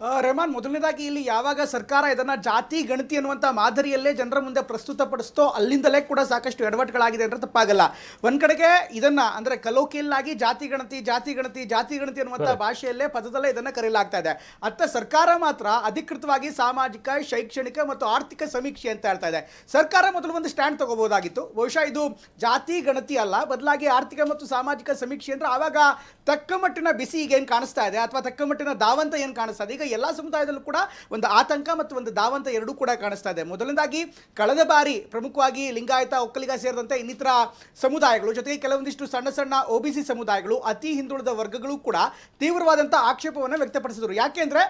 C: ರೆಹಮಾನ್ ಮೊದಲನೇದಾಗಿ ಇಲ್ಲಿ ಯಾವಾಗ ಸರ್ಕಾರ ಇದನ್ನ ಜಾತಿ ಗಣತಿ ಅನ್ನುವಂಥ ಮಾದರಿಯಲ್ಲೇ ಜನರ ಮುಂದೆ ಪ್ರಸ್ತುತಪಡಿಸ್ತೋ ಅಲ್ಲಿಂದಲೇ ಕೂಡ ಸಾಕಷ್ಟು ಎಡವಟ್ಟುಗಳಾಗಿದೆ ಅಂದ್ರೆ ತಪ್ಪಾಗಲ್ಲ. ಒಂದ್ ಕಡೆಗೆ ಇದನ್ನ ಅಂದ್ರೆ ಕಲೋಕಿಯಲ್ಲಾಗಿ ಜಾತಿ ಗಣತಿ ಜಾತಿ ಗಣತಿ ಜಾತಿ ಗಣತಿ ಅನ್ನುವಂಥ ಭಾಷೆಯಲ್ಲೇ ಪದದಲ್ಲೇ ಇದನ್ನ ಕರೆಯಲಾಗ್ತಾ ಇದೆ ಅತ್ತ ಸರ್ಕಾರ ಮಾತ್ರ ಅಧಿಕೃತವಾಗಿ ಸಾಮಾಜಿಕ ಶೈಕ್ಷಣಿಕ ಮತ್ತು ಆರ್ಥಿಕ ಸಮೀಕ್ಷೆ ಅಂತ ಹೇಳ್ತಾ ಇದೆ ಸರ್ಕಾರ ಮೊದಲು ಒಂದು ಸ್ಟ್ಯಾಂಡ್ ತಗೋಬಹುದಾಗಿತ್ತು ಬಹುಶಃ ಇದು ಜಾತಿ ಗಣತಿ ಅಲ್ಲ. ಬದಲಾಗಿ ಆರ್ಥಿಕ ಮತ್ತು ಸಾಮಾಜಿಕ ಸಮೀಕ್ಷೆ ಅಂದ್ರೆ ಆವಾಗ ತಕ್ಕಮಟ್ಟಿನ ಬಿಸಿ ಈಗ ಏನು ಕಾಣಿಸ್ತಾ ಇದೆ ಅಥವಾ ತಕ್ಕ ಮಟ್ಟಿನ ದಾವಂತ ಏನು ಕಾಣಿಸ್ತಾ ಇದೆ? ಈಗ ಎಲ್ಲ ಸಮುದಾಯದಲ್ಲೂ ಕೂಡ ಒಂದು ಆತಂಕ ಮತ್ತು ಒಂದು ದಾವಂತ ಎರಡೂ ಕೂಡ ಕಾಣಿಸ್ತಾ ಇದೆ. ಮೊದಲನೇದಾಗಿ ಕಳೆದ ಬಾರಿ ಪ್ರಮುಖವಾಗಿ ಲಿಂಗಾಯತ, ಒಕ್ಕಲಿಗ ಸೇರಿದಂತೆ ಇನ್ನಿತರ ಸಮುದಾಯಗಳು, ಜೊತೆಗೆ ಕೆಲವೊಂದಿಷ್ಟು ಸಣ್ಣ ಸಣ್ಣ ಒ ಬಿ ಸಿ ಸಮುದಾಯಗಳು, ಅತಿ ಹಿಂದುಳಿದ ವರ್ಗಗಳು ಕೂಡ ತೀವ್ರವಾದಂಥ ಆಕ್ಷೇಪವನ್ನು ವ್ಯಕ್ತಪಡಿಸಿದರು. ಯಾಕೆಂದ್ರೆ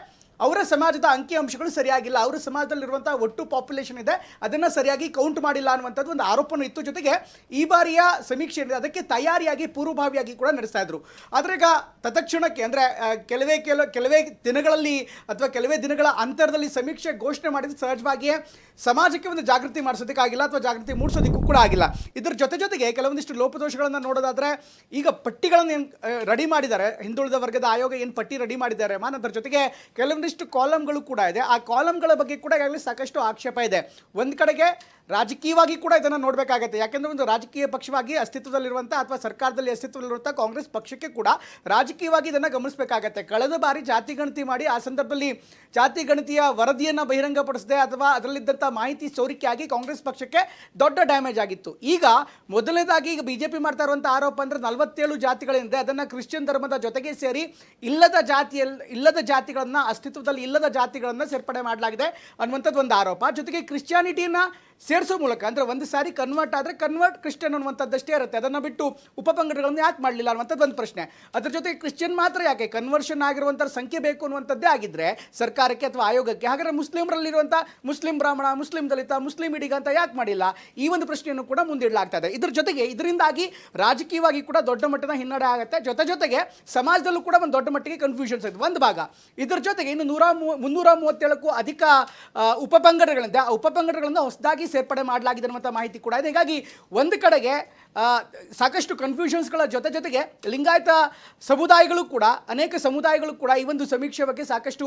C: ಅವರ ಸಮಾಜದ ಅಂಕಿಅಂಶಗಳು ಸರಿಯಾಗಿಲ್ಲ. ಅವರ ಸಮಾಜದಲ್ಲಿರುವಂಥ ಒಟ್ಟು ಪಾಪ್ಯುಲೇಷನ್ ಇದೆ. ಅದನ್ನು ಸರಿಯಾಗಿ ಕೌಂಟ್ ಮಾಡಿಲ್ಲ ಅನ್ನುವಂಥದ್ದು ಒಂದು ಆರೋಪನೂ ಇತ್ತು. ಜೊತೆಗೆ ಈ ಬಾರಿಯ ಸಮೀಕ್ಷೆ ಏನಿದೆ, ಅದಕ್ಕೆ ತಯಾರಿಯಾಗಿ, ಪೂರ್ವಭಾವಿಯಾಗಿ ಕೂಡ ನಡೆಸ್ತಾ ಇದ್ರು. ಆದರೆ ಈಗ ತತ್ಕ್ಷಣಕ್ಕೆ ಅಂದರೆ ಕೆಲವೇ ಕೆಲ, ಕೆಲವೇ ದಿನಗಳಲ್ಲಿ ಅಥವಾ ಕೆಲವೇ ದಿನಗಳ ಅಂತರದಲ್ಲಿ ಸಮೀಕ್ಷೆ ಘೋಷಣೆ ಮಾಡಿದ ಸಹಜವಾಗಿಯೇ ಸಮಾಜಕ್ಕೆ ಒಂದು ಜಾಗೃತಿ ಮಾಡಿಸೋದಕ್ಕಾಗಿಲ್ಲ ಅಥವಾ ಜಾಗೃತಿ ಮೂಡಿಸೋದಕ್ಕೂ ಕೂಡ ಆಗಿಲ್ಲ. ಇದ್ರ ಜೊತೆ ಜೊತೆಗೆ ಕೆಲವೊಂದಿಷ್ಟು ಲೋಪದೋಷಗಳನ್ನು ನೋಡೋದಾದ್ರೆ, ಈಗ ಪಟ್ಟಿಗಳನ್ನು ರೆಡಿ ಮಾಡಿದ್ದಾರೆ. ಹಿಂದುಳಿದ ವರ್ಗದ ಆಯೋಗ ಏನು ಪಟ್ಟಿ ರೆಡಿ ಮಾಡಿದ್ದಾರೆ? ಮಾನ್ ಅದರ ಜೊತೆಗೆ ಕೆಲವೊಂದಿಷ್ಟು ಕಾಲಮ್ಗಳು ಕೂಡ ಇದೆ. ಆ ಕಾಲಮ್ಗಳ ಬಗ್ಗೆ ಕೂಡ ಈಗಾಗಲೇ ಸಾಕಷ್ಟು ಆಕ್ಷೇಪ ಇದೆ. ಒಂದು ಕಡೆಗೆ ರಾಜಕೀಯವಾಗಿ ಕೂಡ ಇದನ್ನು ನೋಡಬೇಕಾಗತ್ತೆ. ಯಾಕೆಂದರೆ ಒಂದು ರಾಜಕೀಯ ಪಕ್ಷವಾಗಿ ಅಸ್ತಿತ್ವದಲ್ಲಿರುವಂಥ ಅಥವಾ ಸರ್ಕಾರದಲ್ಲಿ ಅಸ್ತಿತ್ವದಲ್ಲಿರುವಂಥ ಕಾಂಗ್ರೆಸ್ ಪಕ್ಷಕ್ಕೆ ಕೂಡ ರಾಜಕೀಯವಾಗಿ ಇದನ್ನು ಗಮನಿಸಬೇಕಾಗತ್ತೆ. ಕಳೆದ ಬಾರಿ ಜಾತಿ ಗಣತಿ ಮಾಡಿ ಆ ಸಂದರ್ಭದಲ್ಲಿ ಜಾತಿ ಗಣತಿಯ ವರದಿಯನ್ನು ಬಹಿರಂಗಪಡಿಸದೆ ಅಥವಾ ಅದರಲ್ಲಿದ್ದಂಥ ಮಾಹಿತಿ ಸೋರಿಕೆಯಾಗಿ ಕಾಂಗ್ರೆಸ್ ಪಕ್ಷಕ್ಕೆ ದೊಡ್ಡ ಡ್ಯಾಮೇಜ್ ಆಗಿತ್ತು. ಈಗ ಮೊದಲನೇದಾಗಿ ಈಗ ಬಿಜೆಪಿ ಮಾಡ್ತಾ ಇರುವಂಥ ಆರೋಪ ಅಂದರೆ ನಲವತ್ತೇಳು ಜಾತಿಗಳಿಂದ ಅದನ್ನು ಕ್ರಿಶ್ಚಿಯನ್ ಧರ್ಮದ ಜೊತೆಗೆ ಸೇರಿ ಇಲ್ಲದ ಜಾತಿಯಲ್ಲಿ ಇಲ್ಲದ ಜಾತಿಗಳನ್ನು, ಅಸ್ತಿತ್ವದಲ್ಲಿ ಇಲ್ಲದ ಜಾತಿಗಳನ್ನು ಸೇರ್ಪಡೆ ಮಾಡಲಾಗಿದೆ ಅನ್ನುವಂಥದ್ದು ಒಂದು ಆರೋಪ. ಜೊತೆಗೆ ಕ್ರಿಶ್ಚಿಯಾನಿಟಿಯನ್ನು ಸೇರಿಸೋ ಮೂಲಕ ಅಂದರೆ ಒಂದು ಸಾರಿ ಕನ್ವರ್ಟ್ ಆದರೆ ಕನ್ವರ್ಟ್ ಕ್ರಿಶ್ಚಿಯನ್ ಅನ್ನುವಂಥದ್ದಷ್ಟೇ ಇರುತ್ತೆ. ಅದನ್ನು ಬಿಟ್ಟು ಉಪಪಂಗಡಗಳನ್ನು ಯಾಕೆ ಮಾಡಲಿಲ್ಲ ಅನ್ನುವಂಥದ್ದು ಒಂದು ಪ್ರಶ್ನೆ. ಅದ್ರ ಜೊತೆಗೆ ಕ್ರಿಶ್ಚಿಯನ್ ಮಾತ್ರ ಯಾಕೆ? ಕನ್ವರ್ಷನ್ ಆಗಿರುವಂಥ ಸಂಖ್ಯೆ ಬೇಕು ಅನ್ನುವಂಥದ್ದೇ ಆಗಿದ್ರೆ ಸರ್ಕಾರಕ್ಕೆ ಅಥವಾ ಆಯೋಗಕ್ಕೆ, ಹಾಗಾದರೆ ಮುಸ್ಲಿಮರಲ್ಲಿರುವಂಥ ಮುಸ್ಲಿಂ ಬ್ರಾಹ್ಮಣ, ಮುಸ್ಲಿಂ ದಲಿತ, ಮುಸ್ಲಿಂ ಇಡೀಗ ಅಂತ ಯಾಕೆ ಮಾಡಿಲ್ಲ? ಈ ಒಂದು ಪ್ರಶ್ನೆಯನ್ನು ಕೂಡ ಮುಂದಿಡಲಾಗ್ತಾ ಇದೆ. ಇದ್ರ ಜೊತೆಗೆ ಇದರಿಂದಾಗಿ ರಾಜಕೀಯವಾಗಿ ಕೂಡ ದೊಡ್ಡ ಮಟ್ಟದ ಹಿನ್ನಡೆ ಆಗುತ್ತೆ. ಜೊತೆ ಜೊತೆಗೆ ಸಮಾಜದಲ್ಲೂ ಕೂಡ ಒಂದು ದೊಡ್ಡ ಮಟ್ಟಿಗೆ ಕನ್ಫ್ಯೂಷನ್ಸ್ ಇದೆ ಒಂದು ಭಾಗ. ಇದ್ರ ಜೊತೆಗೆ ಇನ್ನು ನೂರ ಮುನ್ನೂರ ಮೂವತ್ತೇಳಕ್ಕೂ ಅಧಿಕ ಉಪಪಂಗಡಗಳಿಂದ. ಆ ಉಪಪಂಗಡಗಳನ್ನು ಹೊಸದಾಗಿ ಸೇರ್ಪಡೆ ಮಾಡಲಾಗಿದೆ ಅನ್ನುವಂಥ ಮಾಹಿತಿ ಕೂಡ ಇದೆ. ಹೀಗಾಗಿ ಒಂದು ಕಡೆಗೆ ಸಾಕಷ್ಟು ಕನ್ಫ್ಯೂಷನ್ಸ್ಗಳ ಜೊತೆ ಜೊತೆಗೆ ಲಿಂಗಾಯತ ಸಮುದಾಯಗಳು ಕೂಡ, ಅನೇಕ ಸಮುದಾಯಗಳು ಕೂಡ ಈ ಒಂದು ಸಮೀಕ್ಷೆ ಬಗ್ಗೆ ಸಾಕಷ್ಟು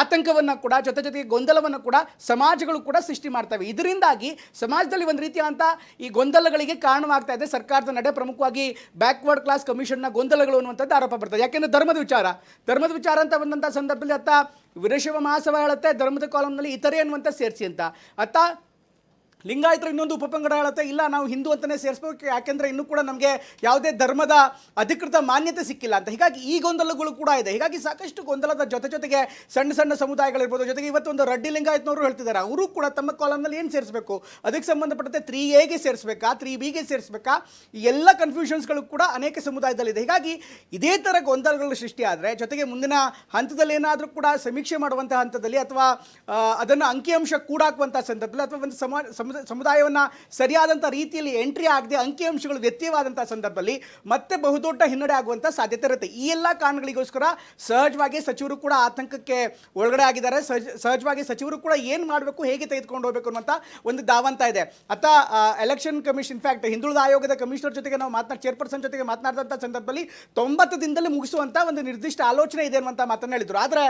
C: ಆತಂಕವನ್ನು ಕೂಡ ಜೊತೆ ಜೊತೆಗೆ ಗೊಂದಲವನ್ನು ಕೂಡ ಸಮಾಜಗಳು ಕೂಡ ಸೃಷ್ಟಿ ಮಾಡ್ತವೆ. ಇದರಿಂದಾಗಿ ಸಮಾಜದಲ್ಲಿ ಒಂದು ರೀತಿಯಾದಂಥ ಈ ಗೊಂದಲಗಳಿಗೆ ಕಾರಣವಾಗ್ತಾ ಇದೆ. ಸರ್ಕಾರದ ನಡೆ ಪ್ರಮುಖವಾಗಿ ಬ್ಯಾಕ್ವರ್ಡ್ ಕ್ಲಾಸ್ ಕಮಿಷನ್ನ ಗೊಂದಲಗಳು ಅನ್ನುವಂಥದ್ದು ಆರೋಪ ಬರ್ತದೆ. ಯಾಕೆಂದರೆ ಧರ್ಮದ ವಿಚಾರ. ಧರ್ಮದ ವಿಚಾರ ಅಂತ ಬಂದಂಥ ಸಂದರ್ಭದಲ್ಲಿ ಅತ್ತ ವೀರಶೈವ ಮಹಾಸಭಾ ಹೇಳುತ್ತೆ, ಧರ್ಮದ ಕಾಲಂನಲ್ಲಿ ಇತರೆ ಅನ್ನುವಂಥ ಸೇರಿಸಿ ಅಂತ. ಅತ್ತ ಲಿಂಗಾಯತರು ಇನ್ನೊಂದು ಉಪಪಂಗಡ ಹೇಳುತ್ತೆ. ಇಲ್ಲ, ನಾವು ಹಿಂದೂ ಅಂತಲೇ ಸೇರಿಸ್ಬೇಕು. ಯಾಕೆಂದರೆ ಇನ್ನೂ ಕೂಡ ನಮಗೆ ಯಾವುದೇ ಧರ್ಮದ ಅಧಿಕೃತ ಮಾನ್ಯತೆ ಸಿಕ್ಕಿಲ್ಲ ಅಂತ. ಹೀಗಾಗಿ ಈ ಗೊಂದಲಗಳು ಕೂಡ ಇದೆ. ಹೀಗಾಗಿ ಸಾಕಷ್ಟು ಗೊಂದಲದ ಜೊತೆ ಜೊತೆಗೆ ಸಣ್ಣ ಸಣ್ಣ ಸಮುದಾಯಗಳಿರ್ಬೋದು, ಜೊತೆಗೆ ಇವತ್ತು ಒಂದು ರಡ್ಡಿ ಲಿಂಗಾಯತ್ನವರು ಹೇಳ್ತಿದ್ದಾರೆ. ಅವರು ಕೂಡ ತಮ್ಮ ಕಾಲಮ್ನಲ್ಲಿ ಏನು ಸೇರಿಸಬೇಕು? ಅದಕ್ಕೆ ಸಂಬಂಧಪಟ್ಟಂತೆ ತ್ರೀ ಎಗೆ ಸೇರಿಸ್ಬೇಕಾ? ತ್ರೀ ಬಿಗೆ ಸೇರಿಸ್ಬೇಕಾ? ಈ ಎಲ್ಲ ಕನ್ಫ್ಯೂಷನ್ಸ್ಗಳು ಕೂಡ ಅನೇಕ ಸಮುದಾಯದಲ್ಲಿದೆ. ಹೀಗಾಗಿ ಇದೇ ಥರ ಗೊಂದಲಗಳು ಸೃಷ್ಟಿ ಆದರೆ, ಜೊತೆಗೆ ಮುಂದಿನ ಹಂತದಲ್ಲಿ ಏನಾದರೂ ಕೂಡ ಸಮೀಕ್ಷೆ ಮಾಡುವಂಥ ಹಂತದಲ್ಲಿ ಅಥವಾ ಅದನ್ನು ಅಂಕಿಅಂಶ ಕೂಡಾಕುವಂಥ ಸಂದರ್ಭದಲ್ಲಿ ಅಥವಾ ಒಂದು ಸಮಾಜ ಸಮುದಾಯ ಸಮುದಾಯವನ್ನು ಸರಿಯಾದಂಥ ರೀತಿಯಲ್ಲಿ ಎಂಟ್ರಿ ಆಗದೆ ಅಂಕಿಅಂಶಗಳು ವ್ಯತ್ಯವಾದಂಥ ಸಂದರ್ಭದಲ್ಲಿ ಮತ್ತೆ ಬಹುದೊಡ್ಡ ಹಿನ್ನಡೆ ಆಗುವಂಥ ಸಾಧ್ಯತೆ ಇರುತ್ತೆ. ಈ ಎಲ್ಲ ಕಾರಣಗಳಿಗೋಸ್ಕರ ಸಹಜವಾಗಿ ಸಚಿವರು ಕೂಡ ಆತಂಕಕ್ಕೆ ಒಳಗಡೆ ಆಗಿದ್ದಾರೆ. ಸಹಜ, ಸಹಜವಾಗಿ ಸಚಿವರು ಕೂಡ ಏನು ಮಾಡಬೇಕು, ಹೇಗೆ ತೆಗೆದುಕೊಂಡು ಹೋಗಬೇಕು ಅನ್ನುವಂಥ ಒಂದು ದಾವಂತ ಇದೆ. ಅತ್ತ ಎಲೆಕ್ಷನ್ ಕಮಿಷನ್ ಇನ್ಫ್ಯಾಕ್ಟ್ ಹಿಂದುಳಿದ ಆಯೋಗದ ಕಮಿಷನರ್ ಜೊತೆಗೆ ನಾವು ಮಾತನಾಡಿ ಚೇರ್ಪರ್ಸನ್ ಜೊತೆಗೆ ಮಾತನಾಡಿದಂಥ ಸಂದರ್ಭದಲ್ಲಿ ತೊಂಬತ್ತು ದಿನದಲ್ಲಿ ಮುಗಿಸುವಂಥ ಒಂದು ನಿರ್ದಿಷ್ಟ ಆಲೋಚನೆ ಇದೆ ಅನ್ನುವಂಥ ಮಾತನ್ನು ಹೇಳಿದರು. ಆದರೆ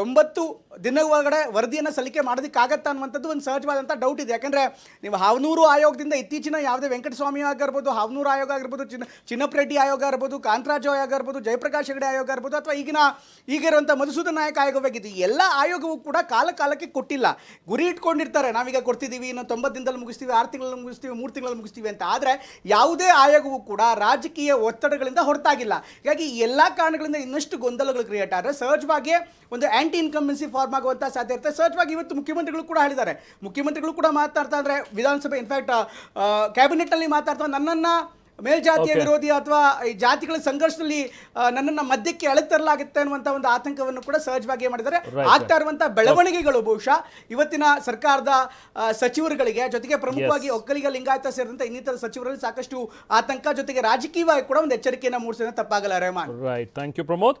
C: ತೊಂಬತ್ತು ದಿನ ಒಳಗಡೆ ವರದಿಯನ್ನು ಸಲ್ಲಿಕೆ ಮಾಡೋದಕ್ಕಾಗತ್ತಾ ಅನ್ನುವಂಥದ್ದು ಒಂದು ಸಹಜವಾದಂಥ ಡೌಟ್ ಇದೆ. ಯಾಕಂದರೆ ನೀವು ಹಾವನೂರು ಆಯೋಗದಿಂದ ಇತ್ತೀಚಿನ ಯಾವುದೇ ವೆಂಕಟಸ್ವಾಮಿ ಆಗಿರ್ಬೋದು, ಹಾವನೂರು ಆಯೋಗ ಆಗಿರ್ಬೋದು, ಚಿನ್ನ, ಚಿನ್ನಪ್ರೆಡ್ಡಿ ಆಯೋಗ ಆಗಿರ್ಬೋದು, ಕಾಂತರಾಜ್ ಆಯೋಗ ಆಗಿರ್ಬೋದು, ಜಯಪ್ರಕಾಶ್ ಹೆಗಡೆ ಆಯೋಗ ಇರ್ಬೋದು ಅಥವಾ ಈಗಿನ, ಈಗಿರುವಂಥ ಮಧುಸೂದನ್ ನಾಯಕ ಆಯೋಗವಾಗಿದ್ದು, ಎಲ್ಲ ಆಯೋಗವೂ ಕೂಡ ಕಾಲ ಕಾಲಕ್ಕೆ ಕೊಟ್ಟಿಲ್ಲ. ಗುರಿ ಇಟ್ಕೊಂಡಿರ್ತಾರೆ. ನಾವೀಗ ಕೊಡ್ತಿದ್ದೀವಿ, ಇನ್ನು ತೊಂಬತ್ತು ದಿನದಲ್ಲಿ ಮುಗಿಸ್ತೀವಿ, ಆರು ತಿಂಗಳಲ್ಲಿ ಮುಗಿಸ್ತೀವಿ, ಮೂರು ತಿಂಗಳಲ್ಲಿ ಮುಗಿಸ್ತೀವಿ ಅಂತ. ಆದರೆ ಯಾವುದೇ ಆಯೋಗವೂ ಕೂಡ ರಾಜಕೀಯ ಒತ್ತಡಗಳಿಂದ ಹೊರತಾಗಿಲ್ಲ. ಹೀಗಾಗಿ ಎಲ್ಲ ಕಾರಣಗಳಿಂದ ಇನ್ನಷ್ಟು ಗೊಂದಲಗಳು ಕ್ರಿಯೇಟ್ ಆದರೆ ಸಹಜವಾಗಿ ಒಂದು ಆ್ಯಂಟಿ ಇನ್ಕಂಬೆನ್ಸಿ ಫಾರ್ಮ್ ಆಗುವಂಥ ಸಾಧ್ಯ ಇರುತ್ತೆ. ಸಹಜವಾಗಿ ಇವತ್ತು ಮುಖ್ಯಮಂತ್ರಿಗಳು ಕೂಡ ಹೇಳಿದ್ದಾರೆ. ಮುಖ್ಯಮಂತ್ರಿಗಳು ಕೂಡ ಮಾತಾಡ್ತಾ ಅಂದರೆ ವಿಧಾನಸಭೆ ಇನ್ಫ್ಯಾಕ್ಟ್ ಕ್ಯಾಬಿನೆಟ್ನಲ್ಲಿ ಮಾತಾಡ್ತಾ ನನ್ನನ್ನು ಮೇಲ್ಜಾತಿಯ ವಿರೋಧಿ ಅಥವಾ ಈ ಜಾತಿಗಳ ಸಂಘರ್ಷದಲ್ಲಿ ನನ್ನನ್ನ ಮಧ್ಯಕ್ಕೆ ಎಳೆತರಲಾಗುತ್ತೆ ಅನ್ನುವಂತ ಒಂದು ಆತಂಕವನ್ನು ಕೂಡ ಸಹಜವಾಗಿ ಮಾಡಿದ್ದಾರೆ. ಆಗ್ತಾ ಇರುವಂತ ಬೆಳವಣಿಗೆಗಳು ಬಹುಶಃ ಇವತ್ತಿನ ಸರ್ಕಾರದ ಸಚಿವರುಗಳಿಗೆ ಜೊತೆಗೆ ಪ್ರಮುಖವಾಗಿ ಒಕ್ಕಲಿಗ ಲಿಂಗಾಯತ ಸೇರಿದಂತೆ ಇನ್ನಿತರ ಸಚಿವರಲ್ಲಿ ಸಾಕಷ್ಟು ಆತಂಕ ಜೊತೆಗೆ ರಾಜಕೀಯವಾಗಿ ಕೂಡ ಒಂದು ಎಚ್ಚರಿಕೆಯನ್ನು ಮೂಡಿಸಿದ ತಪ್ಪಾಗಲ್ಲ Rahman.
D: Right thank you Pramod.